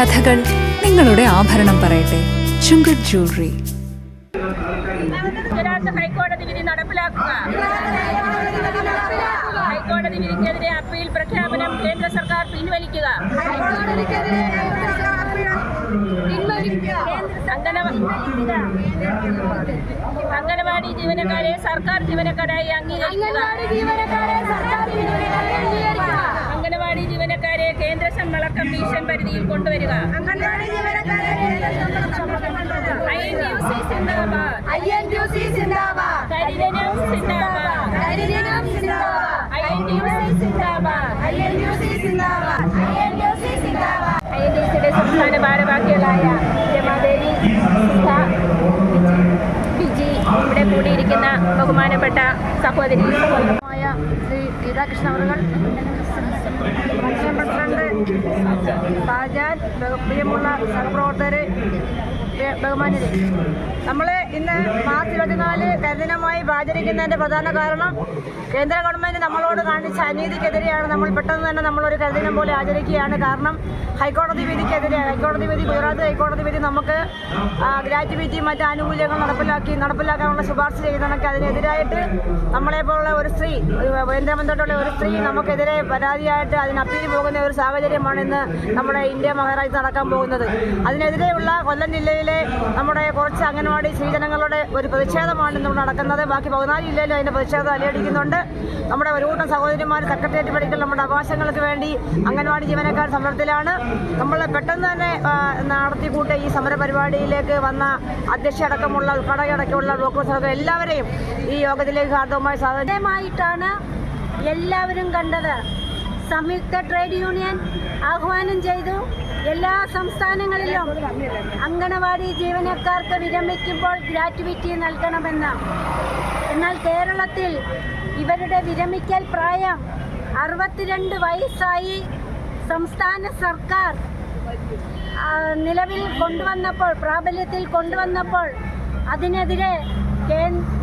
കഥകൾ നിങ്ങളുടെ ആഭരണം പറയട്ടെ. ചുങ്കത് ജ്വല്ലറി. ഹൈക്കോടതി വിധി നടപ്പിലാക്കുക. ഹൈക്കോടതി വിധിക്കെതിരെ അപ്പീൽ പ്രഖ്യാപനം കേന്ദ്ര സർക്കാർ പിൻവലിക്കുക. അംഗനവാടി ജീവനക്കാരെ സർക്കാർ ജീവനക്കാരായി അംഗീകരിക്കുക. അംഗനവാടി ജീവനക്കാരെ കേന്ദ്ര ശമ്പള കമ്മീഷൻ പരിധിയിൽ കൊണ്ടുവരിക. ഐ എൻ യു സി സിന്ദാബാദ്. കരിദിനം സിന്ദാബാദ്. ഐ എൻ യു സി സിന്ദാബാദ്. ഐ എൻ ഡി സിയുടെ സംസ്ഥാന ഭാരവാഹികളായ രമാദേവി വിജി ഇവിടെ കൂടിയിരിക്കുന്ന ബഹുമാനപ്പെട്ട സഹോദരി ശ്രീ ഗീതാകൃഷ്ണ പ്രസിഡന്റ് ഷാജാൻ പ്രിയമുള്ള സഹപ്രവർത്തകരെ ബഹുമാന്യരെ നമ്മൾ ഇന്ന് മാർച്ച് ഇരുപത്തിനാല് കരിദിനമായി ആചരിക്കുന്നതിന്റെ പ്രധാന കാരണം കേന്ദ്ര ഗവൺമെന്റ് നമ്മളോട് കാണിച്ച അനീതിക്കെതിരെയാണ്. നമ്മൾ പെട്ടെന്ന് തന്നെ നമ്മളൊരു കരുതിനം പോലെ ആചരിക്കുകയാണ്. കാരണം ഹൈക്കോടതി വിധിക്കെതിരെ ഹൈക്കോടതി വിധി ഗുജറാത്ത് ഹൈക്കോടതി വിധി നമുക്ക് ഗ്രാറ്റുവിറ്റി മറ്റ് ആനുകൂല്യങ്ങൾ നടപ്പിലാക്കി നടപ്പിലാക്കാനുള്ള ശുപാർശ ചെയ്യുന്നതൊക്കെ അതിനെതിരായിട്ട് നമ്മളെപ്പോലുള്ള ഒരു സ്ത്രീ ഒരു കേന്ദ്രമന്ത്രിയോടുള്ള ഒരു സ്ത്രീ നമുക്കെതിരെ പരാതിയായിട്ട് അതിന് അപ്പീൽ പോകുന്ന ഒരു സാഹചര്യമാണ് ഇന്ന് നമ്മുടെ ഇന്ത്യ മഹാരാജ്യത്ത് നടക്കാൻ പോകുന്നത്. അതിനെതിരെയുള്ള കൊല്ലം ജില്ലയിലെ നമ്മുടെ കുറച്ച് അംഗൻവാടി സ്ത്രീജനങ്ങളുടെ ഒരു പ്രതിഷേധമാണ് ഇന്നിവിടെ നടക്കുന്നത്. ബാക്കി പതിനാല് ജില്ലയിലും അതിന്റെ പ്രതിഷേധം അലയടിക്കുന്നുണ്ട് നമ്മുടെ ഒരു കൂട്ടം സഹോദരിമാർ സെക്രട്ടേറിയറ്റ് പഠിക്കൽ നമ്മുടെ അവകാശങ്ങൾക്ക് വേണ്ടി അംഗൻവാടി ജീവനക്കാർ സമരത്തിലാണ്. നമ്മൾ പെട്ടെന്ന് തന്നെ നടത്തിക്കൂട്ട ഈ സമര പരിപാടിയിലേക്ക് വന്ന അധ്യക്ഷ അടക്കമുള്ള ഉദ്ഘാടക അടക്കമുള്ള ബ്ലോക്ക് പ്രസിഡന്റ് എല്ലാവരെയും ഈ യോഗത്തിലേക്ക് ഹാർദവമായി സ്വാഗതം. ആദ്യമായിട്ടാണ് എല്ലാവരും കണ്ടത്. സംയുക്ത ട്രേഡ് യൂണിയൻ ആഹ്വാനം ചെയ്തു. എല്ലാ സംസ്ഥാനങ്ങളിലും അങ്കണവാടി ജീവനക്കാർക്ക് വിരമിക്കുമ്പോൾ ഗ്രാറ്റുവിറ്റി നൽകണമെന്ന് എന്നാൽ കേരളത്തിൽ ഇവരുടെ വിരമിക്കൽ പ്രായം അറുപത്തിരണ്ട് വയസ്സായി സംസ്ഥാന സർക്കാർ നിലവിൽ കൊണ്ടുവന്നപ്പോൾ പ്രാബല്യത്തിൽ കൊണ്ടുവന്നപ്പോൾ അതിനെതിരെ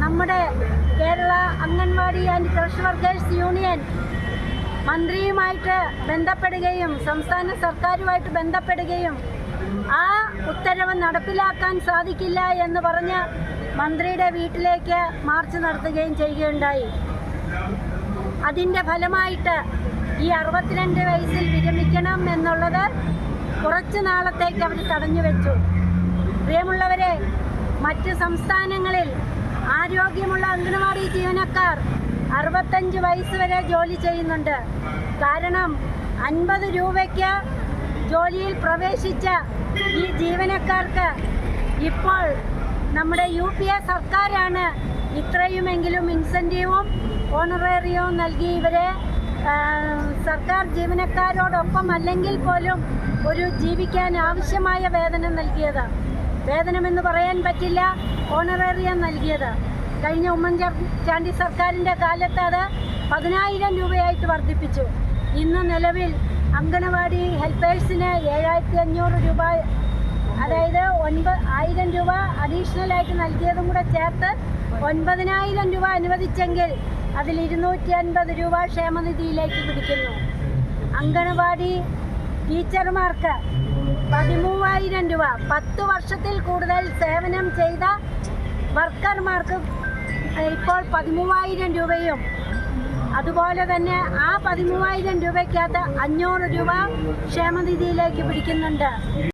നമ്മുടെ Kerala anganwadi and creche workers union മന്ത്രിയുമായിട്ട് ബന്ധപ്പെടുകയും സംസ്ഥാന സർക്കാരുമായിട്ട് ബന്ധപ്പെടുകയും ആ ഉത്തരവ് നടപ്പിലാക്കാൻ സാധിക്കില്ല എന്ന് പറഞ്ഞ് മന്ത്രിയുടെ വീട്ടിലേക്ക് മാർച്ച് നടത്തുകയും ചെയ്യുകയുണ്ടായി. അതിന്റെ ഫലമായിട്ട് ഈ അറുപത്തിരണ്ട് വയസ്സിൽ വിരമിക്കണം എന്നുള്ളത് കുറച്ച് നാളത്തേക്ക് അവർ തടഞ്ഞു വെച്ചു. പ്രിയമുള്ളവരെ മറ്റ് സംസ്ഥാനങ്ങളിൽ ആരോഗ്യമുള്ള അംഗനവാടി ജീവനക്കാർ അറുപത്തഞ്ച് വയസ്സ് വരെ ജോലി ചെയ്യുന്നുണ്ട്. കാരണം അൻപത് രൂപയ്ക്ക് ജോലിയിൽ പ്രവേശിച്ച ഈ ജീവനക്കാർക്ക് ഇപ്പോൾ നമ്മുടെ യു പി എ സർക്കാരാണ് ഇത്രയുമെങ്കിലും ഇൻസെന്റീവും ഓണറേറിയവും നൽകി ഇവരെ സർക്കാർ ജീവനക്കാരോടൊപ്പം അല്ലെങ്കിൽ പോലും ഒരു ജീവിക്കാൻ ആവശ്യമായ വേതനം നൽകിയത്. വേതനമെന്ന് പറയാൻ പറ്റില്ല ഓണറേറിയം നൽകിയത്. കഴിഞ്ഞ ഉമ്മൻചാണ്ടി സർക്കാരിന്റെ കാലത്ത് അത് പതിനായിരം രൂപയായിട്ട് വർദ്ധിപ്പിച്ചു. ഇന്ന് നിലവിൽ അങ്കണവാടി ഹെൽപ്പേഴ്സിന് ഏഴായിരത്തി അഞ്ഞൂറ് രൂപ അതായത് ഒൻപത് ആയിരം രൂപ അഡീഷണലായിട്ട് നൽകിയതും കൂടെ ചേർത്ത് ഒൻപതിനായിരം രൂപ അനുവദിച്ചെങ്കിൽ അതിൽ ഇരുന്നൂറ്റി അൻപത് രൂപ ക്ഷേമനിധിയിലേക്ക് പിടിക്കുന്നു. അങ്കണവാടി ടീച്ചർമാർക്ക് പതിമൂവായിരം രൂപ പത്ത് വർഷത്തിൽ കൂടുതൽ സേവനം ചെയ്ത വർക്കർമാർക്ക് ഇപ്പോൾ പതിമൂവായിരം രൂപയും അതുപോലെ തന്നെ ആ പതിമൂവായിരം രൂപയ്ക്കകത്ത് അഞ്ഞൂറ് രൂപ ക്ഷേമനിധിയിലേക്ക് പിടിക്കുന്നുണ്ട്.